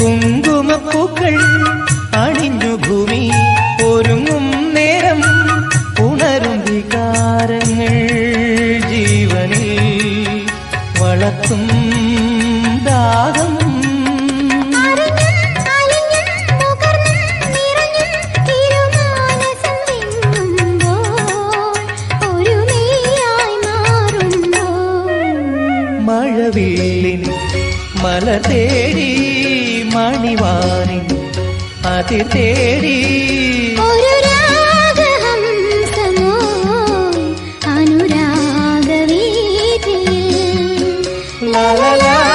പൂക്കൾ അണിഞ്ഞു ഭൂമി ഒരുങ്ങും നേരം ഉണരും വികാരങ്ങൾ ജീവനിൽ വളർത്തും ദാഹം. മഴവില്ലിൻ മല തേടി മണിവാരി അതി തേടി. അനുരാഗവീതി ലാലാ